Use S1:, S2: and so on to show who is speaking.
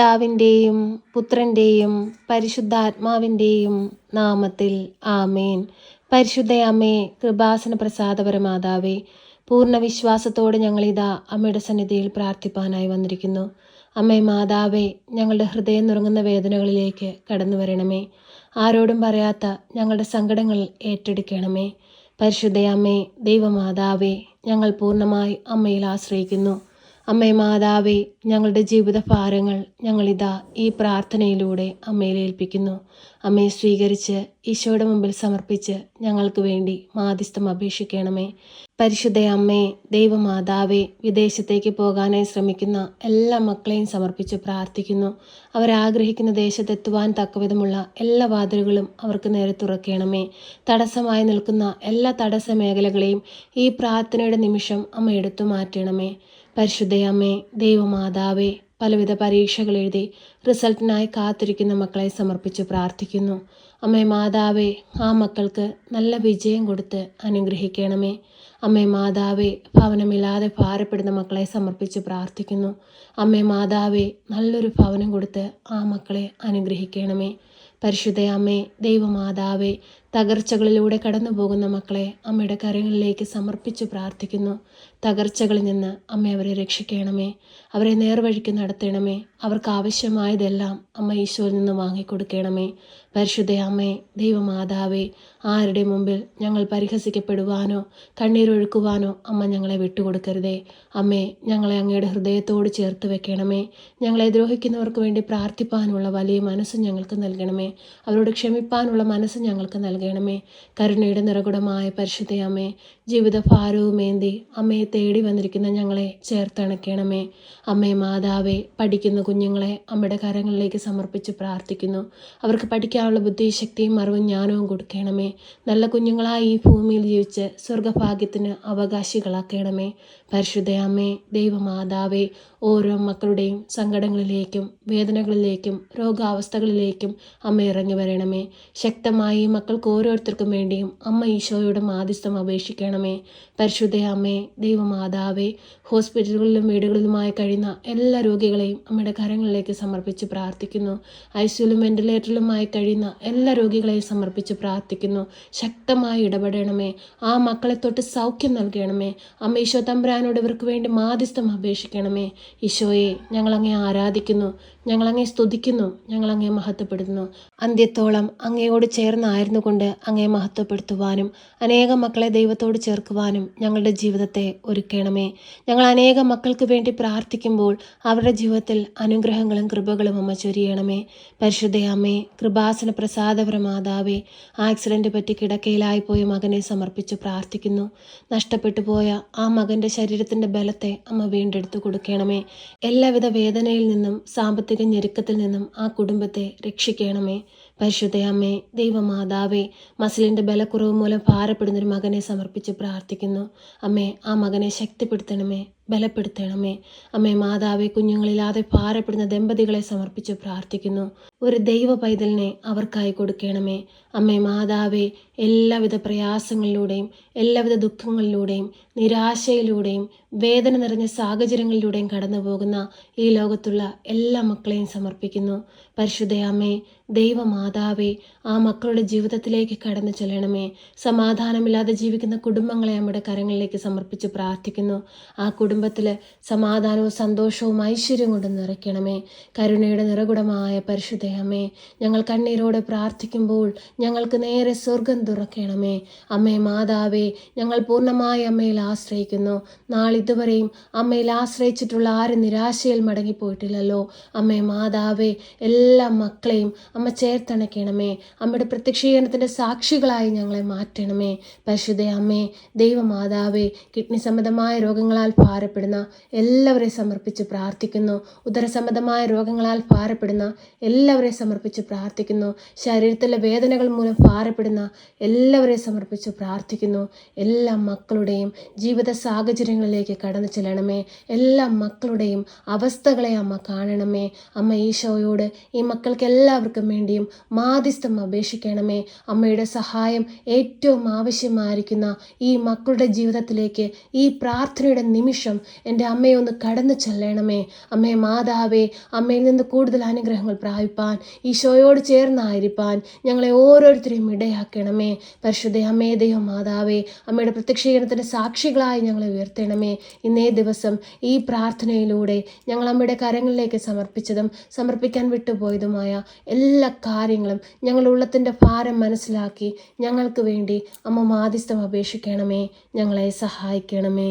S1: പിതാവിന്റെയും പുത്രന്റെയും പരിശുദ്ധാത്മാവിന്റെയും നാമത്തിൽ ആമേൻ. പരിശുദ്ധയമ്മേ കൃപാസന പ്രസാദപരമാതാവേ പൂർണ വിശ്വാസത്തോടെ ഞങ്ങളിതാ അമ്മയുടെ സന്നിധിയിൽ പ്രാർത്ഥിപ്പാനായി വന്നിരിക്കുന്നു. അമ്മേ മാതാവേ ഞങ്ങളുടെ ഹൃദയം നുറങ്ങുന്ന വേദനകളിലേക്ക് കടന്നു വരണമേ. ആരോടും പറയാത്ത ഞങ്ങളുടെ സങ്കടങ്ങൾ ഏറ്റെടുക്കണമേ. പരിശുദ്ധയമ്മേ ദൈവമാതാവേ ഞങ്ങൾ പൂർണമായി അമ്മയിൽ ആശ്രയിക്കുന്നു. അമ്മേ മാതാവേ ഞങ്ങളുടെ ജീവിത ഭാരങ്ങൾ ഞങ്ങളിതാ ഈ പ്രാർത്ഥനയിലൂടെ അമ്മയിൽ ഏൽപ്പിക്കുന്നു. അമ്മയെ സ്വീകരിച്ച് ഈശോയുടെ മുമ്പിൽ സമർപ്പിച്ച് ഞങ്ങൾക്ക് വേണ്ടി മാധ്യസ്ഥം അപേക്ഷിക്കണമേ. പരിശുദ്ധ അമ്മേ ദൈവമാതാവേ വിദേശത്തേക്ക് പോകാനായി ശ്രമിക്കുന്ന എല്ലാ മക്കളെയും സമർപ്പിച്ച് പ്രാർത്ഥിക്കുന്നു. അവരാഗ്രഹിക്കുന്ന ദേശത്തെത്തുവാൻ തക്കവിധമുള്ള എല്ലാ വാതിലുകളും അവർക്ക് നേരെ തുറക്കണമേ. തടസ്സമായി നിൽക്കുന്ന എല്ലാ തടസ്സ മേഖലകളെയും ഈ പ്രാർത്ഥനയുടെ നിമിഷം അമ്മ എടുത്തു മാറ്റണമേ. പരിശുദ്ധയമ്മേ ദൈവമാതാവേ പലവിധ പരീക്ഷകൾ എഴുതി റിസൾട്ടിനായി കാത്തിരിക്കുന്ന മക്കളെ സമർപ്പിച്ച് പ്രാർത്ഥിക്കുന്നു. അമ്മേ മാതാവേ ആ മക്കൾക്ക് നല്ല വിജയം കൊടുത്ത് അനുഗ്രഹിക്കണമേ. അമ്മേ മാതാവേ ഭവനമില്ലാതെ ഭാരപ്പെടുന്ന മക്കളെ സമർപ്പിച്ച് പ്രാർത്ഥിക്കുന്നു. അമ്മേ മാതാവേ നല്ലൊരു ഭവനം കൊടുത്ത് ആ മക്കളെ അനുഗ്രഹിക്കണമേ. പരിശുദ്ധ അമ്മേ ദൈവമാതാവേ തകർച്ചകളിലൂടെ കടന്നു പോകുന്ന മക്കളെ അമ്മയുടെ കരങ്ങളിലേക്ക് സമർപ്പിച്ച് പ്രാർത്ഥിക്കുന്നു. തകർച്ചകളിൽ നിന്ന് അമ്മ അവരെ രക്ഷിക്കണമേ. അവരെ നേർവഴിക്ക് നടത്തണമേ. അവർക്ക് ആവശ്യമായതെല്ലാം അമ്മ ഈശോയിൽ നിന്ന് വാങ്ങിക്കൊടുക്കണമേ. പരിശുദ്ധ അമ്മേ ദൈവമാതാവേ ആരുടെ മുമ്പിൽ ഞങ്ങൾ പരിഹസിക്കപ്പെടുവാനോ കണ്ണീരൊഴുക്കുവാനോ അമ്മ ഞങ്ങളെ വിട്ടുകൊടുക്കരുതേ. അമ്മേ ഞങ്ങളെ അങ്ങയുടെ ഹൃദയത്തോട് ചേർത്ത് വെക്കണമേ. ഞങ്ങളെ ദ്രോഹിക്കുന്നവർക്ക് വേണ്ടി പ്രാർത്ഥിപ്പാനുള്ള വലിയ മനസ്സ് ഞങ്ങൾക്ക് നൽകണമേ. അവരോട് ക്ഷമിപ്പാനുള്ള മനസ്സ് ഞങ്ങൾക്ക് നൽകണമേ. കരുണയുടെ നിറകുടമായ പരിശുദ്ധയമ്മേ ജീവിത ഭാരവുമേന്തി അമ്മയെ തേടി വന്നിരിക്കുന്ന ഞങ്ങളെ ചേർത്തണക്കണമേ. അമ്മേ മാതാവേ പഠിക്കുന്ന കുഞ്ഞുങ്ങളെ അമ്മയുടെ കരങ്ങളിലേക്ക് സമർപ്പിച്ച് പ്രാർത്ഥിക്കുന്നു. അവർക്ക് പഠിക്കാനുള്ള ബുദ്ധിശക്തിയും അറിവും ജ്ഞാനവും കൊടുക്കണമേ. നല്ല കുഞ്ഞുങ്ങളായി ഈ ഭൂമിയിൽ ജീവിച്ച് സ്വർഗഭാഗ്യത്തിന് അവകാശികളാക്കണമേ. പരിശുദ്ധ അമ്മേ ദൈവമാതാവേ ഓരോ മക്കളുടെയും സങ്കടങ്ങളിലേക്കും വേദനകളിലേക്കും രോഗാവസ്ഥകളിലേക്കും അമ്മ ഇറങ്ങി വരണമേ. ശക്തമായി മക്കൾക്ക് ഓരോരുത്തർക്കും വേണ്ടിയും അമ്മ ഈശോയുടെ മാധ്യസ്ഥം അപേക്ഷിക്കണമേ. പരിശുദ്ധ അമ്മേ ദൈവമാതാവേ ഹോസ്പിറ്റലുകളിലും വീടുകളിലുമായി കഴിയുന്ന എല്ലാ രോഗികളെയും അമ്മയുടെ കരങ്ങളിലേക്ക് സമർപ്പിച്ച് പ്രാർത്ഥിക്കുന്നു. ഐസിയുലും വെന്റിലേറ്ററിലുമായി കഴിയുന്ന എല്ലാ രോഗികളെയും സമർപ്പിച്ച് പ്രാർത്ഥിക്കുന്നു. ശക്തമായി ഇടപെടണമേ. ആ മക്കളെ തൊട്ട് സൗഖ്യം നൽകണമേ. അമ്മ ഈശോ തമ്പുരാനോട് ഇവർക്ക് വേണ്ടി മാധ്യസ്ഥം അപേക്ഷിക്കണമേ. ഈശോയെ ഞങ്ങളങ്ങേ ആരാധിക്കുന്നു. ഞങ്ങളങ്ങേ സ്തുതിക്കുന്നു. ഞങ്ങളങ്ങേ മഹത്വപ്പെടുത്തുന്നു. അന്ത്യത്തോളം അങ്ങയോട് ചേർന്നായിരുന്നു കൊണ്ട് അങ്ങേ മഹത്വപ്പെടുത്തുവാനും അനേകം മക്കളെ ദൈവത്തോട് ചേർക്കുവാനും ഞങ്ങളുടെ ജീവിതത്തെ ഒരുക്കണമേ. ഞങ്ങൾ അനേകം മക്കൾക്ക് വേണ്ടി പ്രാർത്ഥിക്കുമ്പോൾ അവരുടെ ജീവിതത്തിൽ അനുഗ്രഹങ്ങളും കൃപകളും അമ്മ ചൊരിയണമേ. പരിശുദ്ധയമ്മേ കൃപാസന പ്രസാദപര മാതാവേ ആക്സിഡന്റ് പറ്റി കിടക്കയിലായി പോയ മകനെ സമർപ്പിച്ച് പ്രാർത്ഥിക്കുന്നു. നഷ്ടപ്പെട്ടു പോയ ആ മകന്റെ ശരീരത്തിന്റെ ബലത്തെ അമ്മ വീണ്ടെടുത്തു കൊടുക്കണമേ. എല്ലാവിധ വേദനയിൽ നിന്നും സാമ്പത്തിക ഞെരുക്കത്തിൽ നിന്നും ആ കുടുംബത്തെ രക്ഷിക്കണമേ. പരിശുദ്ധ അമ്മേ ദൈവമാതാവേ മസിലിന്റെ ബലക്കുറവ് മൂലം ഭാരപ്പെടുന്നൊരു മകനെ സമർപ്പിച്ച് പ്രാർത്ഥിക്കുന്നു. അമ്മേ ആ മകനെ ശക്തിപ്പെടുത്തണമേ. ബലപ്പെടുത്തണമേ. അമ്മേ മാതാവെ കുഞ്ഞുങ്ങളില്ലാതെ ഭാരപ്പെടുന്ന ദമ്പതികളെ സമർപ്പിച്ച് പ്രാർത്ഥിക്കുന്നു. ഒരു ദൈവ പൈതലിനെ അവർക്കായി കൊടുക്കണമേ. അമ്മേ മാതാവെ എല്ലാവിധ പ്രയാസങ്ങളിലൂടെയും എല്ലാവിധ ദുഃഖങ്ങളിലൂടെയും നിരാശയിലൂടെയും വേദന നിറഞ്ഞ സാഹചര്യങ്ങളിലൂടെയും കടന്നു പോകുന്ന ഈ ലോകത്തുള്ള എല്ലാ മക്കളെയും സമർപ്പിക്കുന്നു. പരിശുദ്ധ അമ്മേ ദൈവമാതാവേ ആ മക്കളുടെ ജീവിതത്തിലേക്ക് കടന്നു ചെല്ലണമേ. സമാധാനമില്ലാതെ ജീവിക്കുന്ന കുടുംബങ്ങളെ നമ്മുടെ കരങ്ങളിലേക്ക് സമർപ്പിച്ച് പ്രാർത്ഥിക്കുന്നു. ആ കുടുംബത്തിൽ സമാധാനവും സന്തോഷവും ഐശ്വര്യം കൊണ്ട് നിറയ്ക്കണമേ. കരുണയുടെ നിറകുടമായ പരിശുദ്ധയമ്മേ ഞങ്ങൾ കണ്ണീരോടെ പ്രാർത്ഥിക്കുമ്പോൾ ഞങ്ങൾക്ക് നേരെ സ്വർഗം തുറക്കണമേ. അമ്മേ മാതാവേ ഞങ്ങൾ പൂർണമായി അമ്മയിൽ ആശ്രയിക്കുന്നു. നാളിതുവരെയും അമ്മയിൽ ആശ്രയിച്ചിട്ടുള്ള ആരും നിരാശയിൽ മടങ്ങിപ്പോയിട്ടില്ലല്ലോ. അമ്മേ മാതാവേ എല്ലാ മക്കളെയും അമ്മ ചേർത്തണക്കണമേ. അമ്മയുടെ പ്രത്യക്ഷീകരണത്തിന്റെ സാക്ഷികളായി ഞങ്ങളെ മാറ്റണമേ. പരിശുദ്ധ അമ്മേ ദൈവമാതാവേ കിഡ്നി സംബന്ധമായ രോഗങ്ങളാൽ ഭാരപ്പെടുന്ന എല്ലാവരെയും സമർപ്പിച്ച് പ്രാർത്ഥിക്കുന്നു. ഉദരസംബന്ധമായ രോഗങ്ങളാൽ ഭാരപ്പെടുന്ന എല്ലാവരെയും സമർപ്പിച്ച് പ്രാർത്ഥിക്കുന്നു. ശരീരത്തിലെ വേദനകൾ മൂലം ഭാരപ്പെടുന്ന എല്ലാവരെയും സമർപ്പിച്ച് പ്രാർത്ഥിക്കുന്നു. എല്ലാ മക്കളുടെയും ജീവിത സാഹചര്യങ്ങളിലേക്ക് കടന്നു ചെല്ലണമേ. എല്ലാ മക്കളുടെയും അവസ്ഥകളെ അമ്മ കാണണമേ. അമ്മ ഈശോയോട് ഈ മക്കൾക്ക് എല്ലാവർക്കും വേണ്ടിയും മാധ്യസ്ഥം അപേക്ഷിക്കണമേ. അമ്മയുടെ സഹായം ഏറ്റവും ആവശ്യമായിരിക്കുന്ന ഈ മക്കളുടെ ജീവിതത്തിലേക്ക് ഈ പ്രാർത്ഥനയുടെ നിമിഷം നിമിഷം എന്റെ അമ്മയെ ഒന്ന് കടന്നു ചെല്ലണമേ. അമ്മേ മാതാവേ അമ്മയിൽ നിന്ന് കൂടുതൽ അനുഗ്രഹങ്ങൾ പ്രാപിപ്പാൻ ഈശോയോട് ചേർന്നായിരിക്കാൻ ഞങ്ങളെ ഓരോരുത്തരെയും ഇടയാക്കണമേ. പരിശുദ്ധ അമ്മേ ദൈവം മാതാവേ അമ്മയുടെ പ്രത്യക്ഷീകരണത്തിന്റെ സാക്ഷികളായി ഞങ്ങളെ ഉയർത്തണമേ. ഇന്നേ ദിവസം ഈ പ്രാർത്ഥനയിലൂടെ ഞങ്ങൾ അമ്മയുടെ കരങ്ങളിലേക്ക് സമർപ്പിച്ചതും സമർപ്പിക്കാൻ വിട്ടുപോയതുമായ എല്ലാ കാര്യങ്ങളും ഞങ്ങളുടെ ഉള്ളത്തിന്റെ ഭാരം മനസ്സിലാക്കി ഞങ്ങൾക്ക് വേണ്ടി അമ്മ മാധ്യസ്ഥം അപേക്ഷിക്കണമേ. ഞങ്ങളെ സഹായിക്കണമേ.